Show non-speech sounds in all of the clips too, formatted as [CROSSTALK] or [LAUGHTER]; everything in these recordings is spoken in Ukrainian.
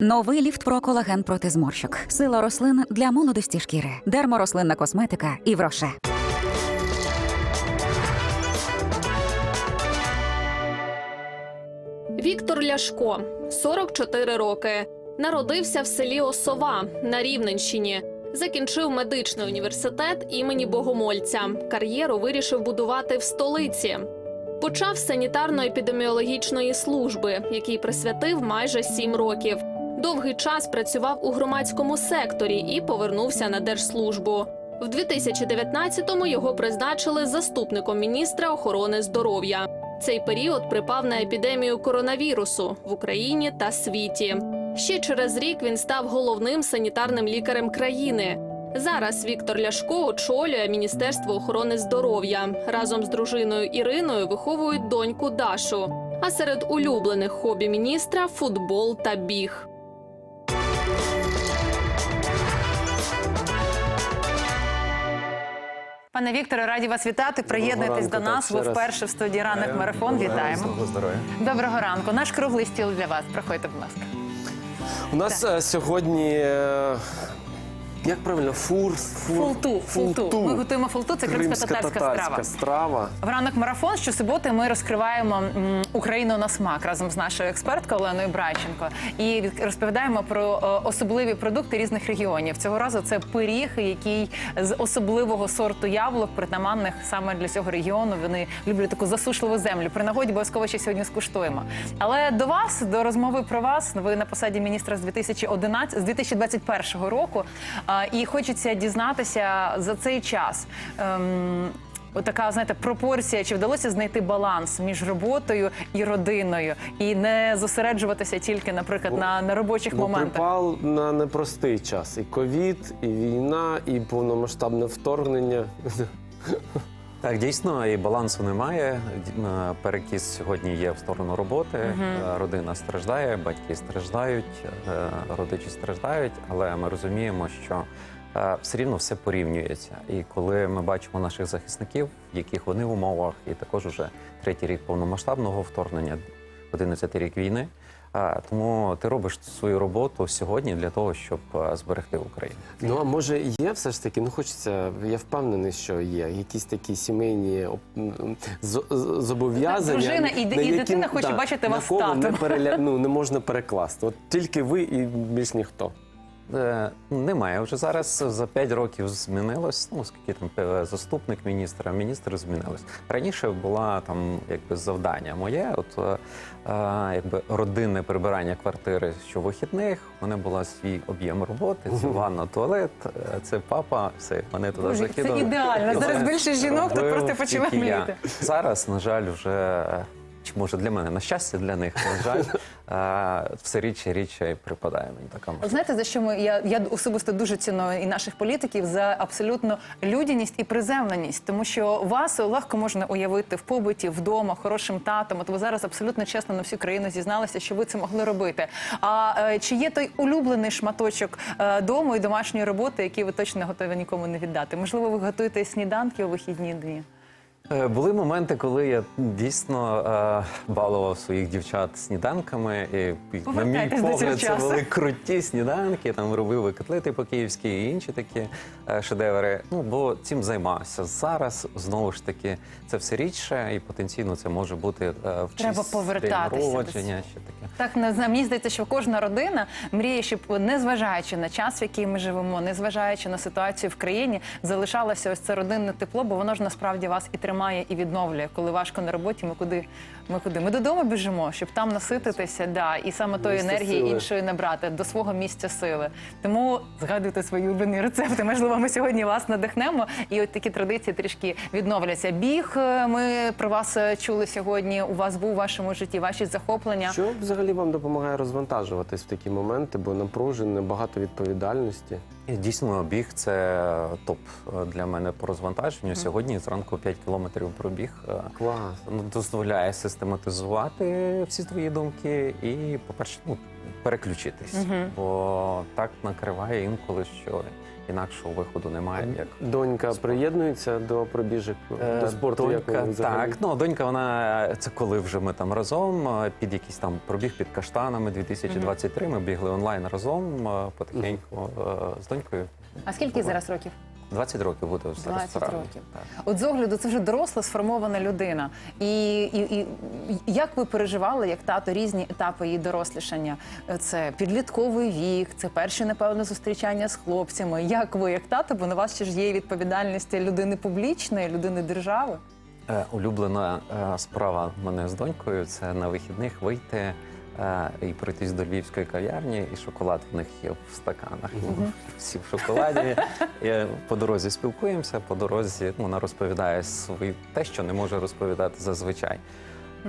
Новий ліфт про колаген проти зморщок. Сила рослин для молодості шкіри. Дерморослинна косметика і вроше. Віктор Ляшко, 44 роки. Народився в селі Осова на Рівненщині. Закінчив медичний університет імені Богомольця. Кар'єру вирішив будувати в столиці. Почав з санітарно-епідеміологічної служби, який присвятив майже сім років. Довгий час працював у громадському секторі і повернувся на держслужбу. В 2019-му його призначили заступником міністра охорони здоров'я. Цей період припав на епідемію коронавірусу в Україні та світі. Ще через рік він став головним санітарним лікарем країни. Зараз Віктор Ляшко очолює Міністерство охорони здоров'я. Разом з дружиною Іриною виховують доньку Дашу. А серед улюблених хобі міністра футбол та біг. Пане Вікторе, раді вас вітати. Приєднуйтесь до нас. Ви вперше в студії ранок марафон. Вітаємо. Доброго ранку. Наш круглий стіл для вас. Проходьте, будь ласка. У нас е, сьогодні. Е, Як правильно, фур, фур Фулту, фулту. Ми готуємо фулту. Це кримсько-татарська страва. Страва. В ранок марафон щосуботи ми розкриваємо м, Україну на смак разом з нашою експерткою Оленою Брайченко і від- розповідаємо про е, особливі продукти різних регіонів. Цього разу це пиріг, який з особливого сорту яблук, притаманних саме для цього регіону. Вони люблять таку засушливу землю. При нагоді обов'язково ще сьогодні скуштуємо. Але до вас, до розмови про вас, ви на посаді міністра з 2011, з 2021 року. А, І хочеться дізнатися за цей час. ем, Отака, знаєте, пропорція, чи вдалося знайти баланс між роботою і родиною, і не зосереджуватися тільки, наприклад, Бо- на, на робочих Бо моментах. припал на непростий час. І ковід, і війна, і повномасштабне вторгнення. [LAUGHS] Так, дійсно, і балансу немає. Е, Перекіс сьогодні є в сторону роботи. Е, Родина страждає, батьки страждають, е, родичі страждають, але ми розуміємо, що все рівно все порівнюється. І коли ми бачимо наших захисників, в яких вони в умовах, і також уже третій рік повномасштабного вторгнення, 11 рік війни. Тому ти робиш свою роботу сьогодні для того, щоб е, зберегти Україну. Ну а може є все ж таки, ну хочеться, я впевнений, що є якісь такі сімейні зобов'язання. Дружина і на і які, дитина хоче бачити на вас кого не, переля... ну, не [LAUGHS] можна перекласти. От тільки ви і більш ніхто. Е, Немає вже зараз за 5 років змінилось. Ну оскільки там е, заступник міністра, міністр змінилось. Раніше була там якби завдання моє, от е, якби родинне прибирання квартири щовихідних. У мене була свій об'єм роботи. Це ванна, туалет, це папа. Все мене туди закидали. це ідеально. Зараз більше жінок, робив просто почали мріяти. Зараз, на жаль, вже. Чи може для мене на щастя для них, на жаль, [LAUGHS] е, все рідше і рідше припадає мені така можливість. Знаєте, за що ми я, я особисто дуже ціную і наших політиків за абсолютно людяність і приземленість, тому що вас легко можна уявити в побуті, вдома, хорошим татом. От ви зараз абсолютно чесно на всю країну зізналися, що ви це могли робити. А е, чи є той улюблений шматочок е, дому і домашньої роботи, який ви точно готові нікому не віддати? Можливо, ви готуєте сніданки у вихідні дні? Е, Були моменти, коли я дійсно е, балував своїх дівчат сніданками. І, на мій погляд, це були круті сніданки. Там робив і котлети по-київськи і інші такі е, шедеври. Ну бо цим займався. Зараз знову ж таки це все рідше, і потенційно це може бути е, в Треба повертатися. Ще таке. Так не знаю, мені здається, що кожна родина мріє, щоб незважаючи на час, в який ми живемо, незважаючи на ситуацію в країні, залишалося ось це родинне тепло, бо воно ж насправді вас і тримає, і відновлює. Коли важко на роботі, ми куди ми куди? Ми додому біжимо, щоб там насититися, да, і саме тої Місце енергії сили. іншої набрати до свого місця сили. Тому згадуйте свої улюблені рецепти. Можливо, ми сьогодні вас надихнемо, і от такі традиції трішки відновляться. Біг е, ми про вас е, чули сьогодні. У вас був у вашому житті ваші захоплення. Що взагалі вам допомагає розвантажуватись в такі моменти, бо напружене, багато відповідальності. Дійсно, біг це топ для мене по розвантаженню. Сьогодні зранку 5 кілометрів. пробіг. е, Клас. ну, дозволяє систематизувати всі твої думки і, по-перше, ну, переключитись. Бо так накриває інколи, що інакшого виходу немає. Як Донька приєднується до пробіжок, Е, до спорту. донька, взагалі? так, ну донька, вона це коли вже ми там разом е, під якийсь там пробіг під каштанами 2023. Ми бігли онлайн разом е, потихеньку е, з донькою. А скільки зараз років? 20 років буде все 20 ресторану. років. Так. От з огляду, це вже доросла, сформована людина. І, і, і як ви переживали, як тато, різні етапи її дорослішання? Це підлітковий вік, це перші, напевно, зустрічання з хлопцями. Як ви, як тато, бо на вас ще ж є відповідальність людини публічної, людини держави? Е, Улюблена е, справа мене з донькою це на вихідних вийти і пройтись до львівської кав'ярні, і шоколад в них є в стаканах. Ну, Всі в шоколаді. І по дорозі спілкуємося, по дорозі ну, вона розповідає свої те, що не може розповідати зазвичай.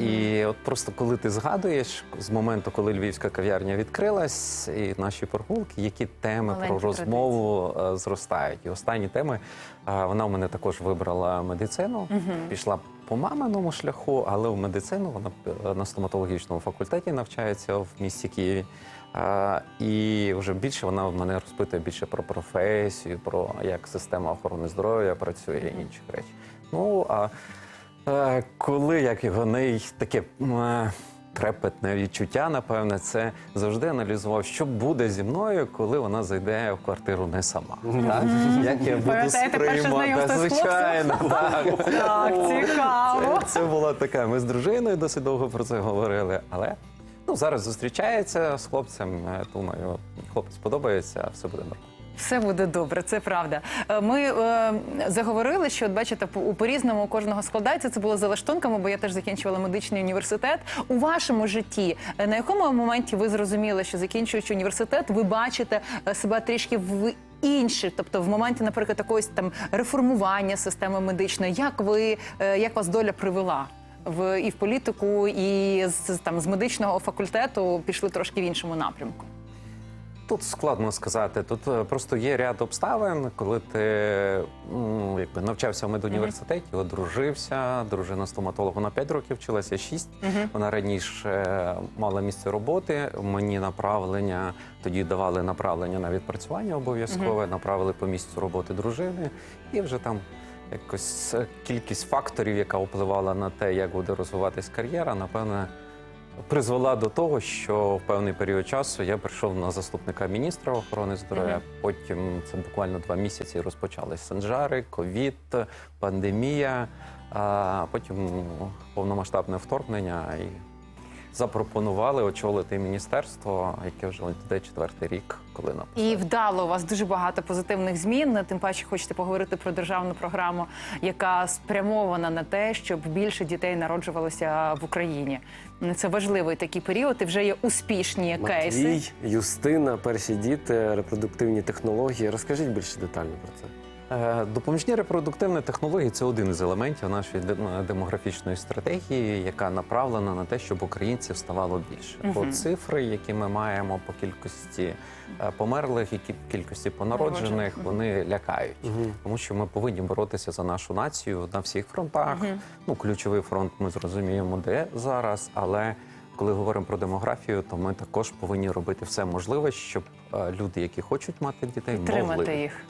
І от просто коли ти згадуєш з моменту, коли львівська кав'ярня відкрилась, і наші прогулки, які теми Маленькі про розмову е, зростають. І останні теми е, вона в мене також вибрала медицину, пішла по маминому шляху, але в медицину вона е, на стоматологічному факультеті навчається в місті Києві. І вже більше вона в мене розпитує більше про професію, про як система охорони здоров'я працює і інші речі. Ну а Е, Коли як його неї таке е, трепетне відчуття, напевне, це завжди аналізував, що буде зі мною, коли вона зайде в квартиру не сама. Так? Як я буду Пам'ятаєте перше сприймати знайомство з звичайно. [LAUGHS] Так. Так, цікаво. Це, це була така. Ми з дружиною досить довго про це говорили, але ну зараз зустрічається з хлопцем. Думаю, хлопець подобається, все буде добре. Все буде добре, це правда. Е, Ми е, заговорили, що от бачите, по- у по-різному у кожного складається. Це було за лаштунками, бо я теж закінчувала медичний університет. У вашому житті е, на якому моменті ви зрозуміли, що закінчуючи університет, ви бачите е, себе трішки в інші, тобто в моменті, наприклад, якогось там реформування системи медичної, як ви як вас доля привела? В і в політику, і з там з медичного факультету пішли трошки в іншому напрямку. Тут складно сказати. Тут е, просто є ряд обставин, коли ти ну, якби навчався в медуніверситеті, одружився, дружина стоматолог, вона 5 років вчилася, 6. Вона раніше е, мала місце роботи. Мені направлення тоді давали направлення на відпрацювання обов'язкове, направили по місцю роботи дружини, і вже там. Якось е, кількість факторів, яка впливала на те, як буде розвиватись кар'єра, напевне, призвела до того, що в певний період часу я прийшов на заступника міністра охорони здоров'я. Потім це буквально два місяці розпочались санжари, ковід, пандемія, а потім повномасштабне вторгнення і запропонували очолити міністерство, яке вже йде четвертий рік, коли нам І вдало у вас дуже багато позитивних змін. Тим паче хочете поговорити про державну програму, яка спрямована на те, щоб більше дітей народжувалося в Україні. Це важливий такий період. І вже є успішні кейси. Юстина, перші діти, репродуктивні технології. Розкажіть більше детально про це. Е, Допоміжні репродуктивні технології це один із елементів нашої е, демографічної стратегії, яка направлена на те, щоб українців ставало більше. Бо цифри, які ми маємо по кількості е, померлих і кі- кількості понароджених, вони лякають, тому що ми повинні боротися за нашу націю на всіх фронтах. Ну, ключовий фронт ми зрозуміємо, де зараз, але коли говоримо про демографію, то ми також повинні робити все можливе, щоб е, люди, які хочуть мати дітей, могли. Їх.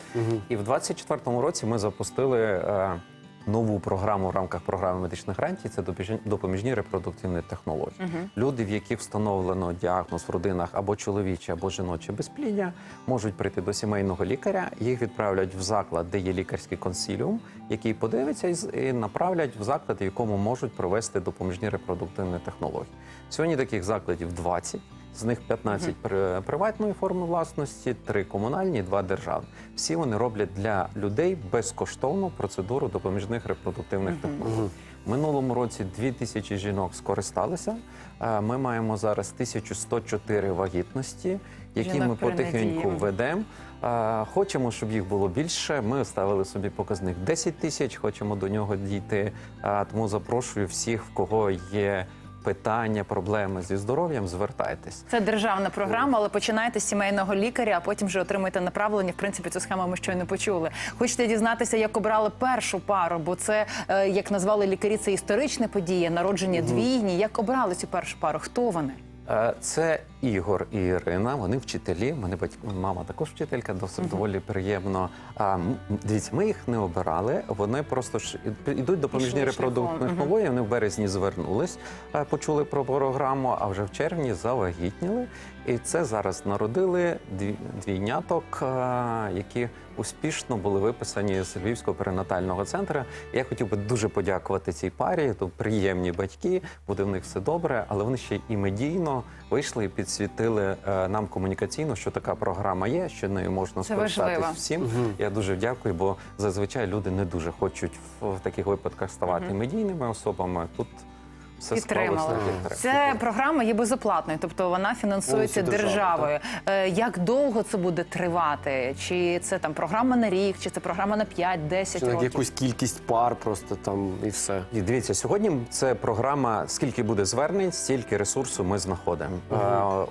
І в 24-му році ми запустили е, нову програму в рамках програми медичних гарантій. Це допоміжні- репродуктивні технології. Люди, в яких встановлено діагноз в родинах або чоловіче, або жіноче безпліддя, можуть прийти до сімейного лікаря. Їх відправлять в заклад, де є лікарський консиліум, який подивиться і направлять в заклад, в якому можуть провести допоміжні репродуктивні технології. Сьогодні таких закладів 20. З них 15 при- приватної форми власності, 3 комунальні, 2 державні. Всі вони роблять для людей безкоштовну процедуру допоміжних репродуктивних технологій. Минулому році 2000 жінок скористалися. Е, Ми маємо зараз 1104 вагітності, які Жінок ми при потихеньку надії. ведемо. Е, Хочемо, щоб їх було більше. Ми ставили собі показник 10 тисяч. Хочемо до нього дійти. Е, Тому запрошую всіх, в кого є питання, проблеми зі здоров'ям, звертайтесь. Це державна програма, але починайте з сімейного лікаря, а потім вже отримуєте направлення. В принципі, цю схему ми щойно почули. Хочете дізнатися, як обрали першу пару, бо це, е, як назвали лікарі, це історична подія, народження двійні. Як обрали цю першу пару? Хто вони? Е, Це Ігор і Ірина. Вони вчителі. Мене батько, мама також вчителька, досить доволі приємно. А м, дивіться, ми їх не обирали. Вони просто ж ідуть допоміжні Пішли репродуктивні шляхом, мгм. технології. Вони в березні звернулись, е, почули про програму, а вже в червні завагітніли. І це зараз народили дві- двійняток, е, які успішно були виписані з Львівського перинатального центру. Я хотів би дуже подякувати цій парі. То приємні батьки, буде в них все добре, але вони ще і медійно вийшли і підсвітили е, нам комунікаційно, що така програма є, що нею можна скористатися всім. Угу. Я дуже дякую, бо зазвичай люди не дуже хочуть в, в таких випадках ставати медійними особами. Тут все Підтримали. склалося як. Це програма є безоплатною, тобто вона фінансується державою. Е, Як довго це буде тривати? Чи це там програма на рік, чи це програма на 5-10 Чи на якусь кількість пар просто там і все. І дивіться, сьогодні це програма. Скільки буде звернень, стільки ресурсу ми знаходимо. Е,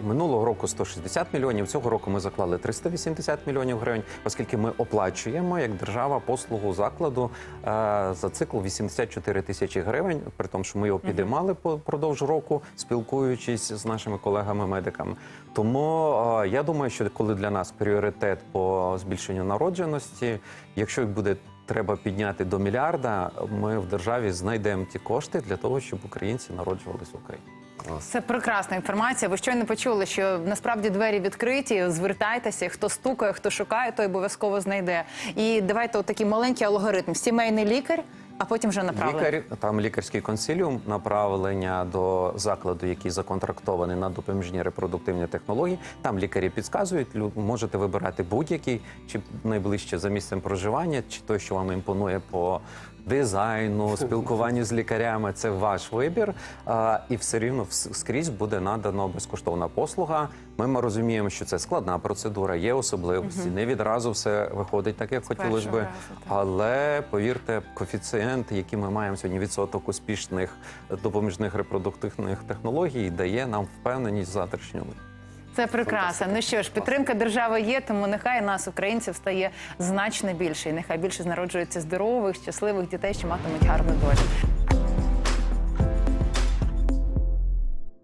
Минулого року 160 мільйонів. Цього року ми заклали 380 мільйонів гривень, оскільки ми оплачуємо як держава послугу закладу е, за цикл 84 тисячі гривень. При тому, що ми його підіймали по- продовж року, спілкуючись з нашими колегами-медиками. Тому я думаю, що коли для нас пріоритет по збільшенню народженості, якщо буде треба підняти до мільярда, ми в державі знайдемо ті кошти для того, щоб українці народжувалися в Україні. Це прекрасна інформація. Ви щойно почули, що насправді двері відкриті. Звертайтеся, хто стукає, хто шукає, той обов'язково знайде. І давайте отакий маленький алгоритм: сімейний лікар, а потім вже направлення. Лікар, там лікарський консиліум, направлення до закладу, який законтрактований на допоміжні репродуктивні технології. Там лікарі підказують, лю- можете вибирати будь-який, чи найближче за місцем проживання, чи той, що вам імпонує по дизайну, [LAUGHS] спілкуванню з лікарями. Це ваш вибір. А, і все рівно скрізь буде надано безкоштовна послуга. Ми, ми розуміємо, що це складна процедура, є особливості. Не відразу все виходить так, як хотілося би. разу. Але повірте, коефіцієнт, який ми маємо сьогодні, відсоток успішних допоміжних репродуктивних технологій, дає нам впевненість в завтрашньому. Це прекрасно. Ну що ж, підтримка держави є, тому нехай нас, українців, стає значно більше. І нехай більше народжується здорових, щасливих дітей, що матимуть гарну долю.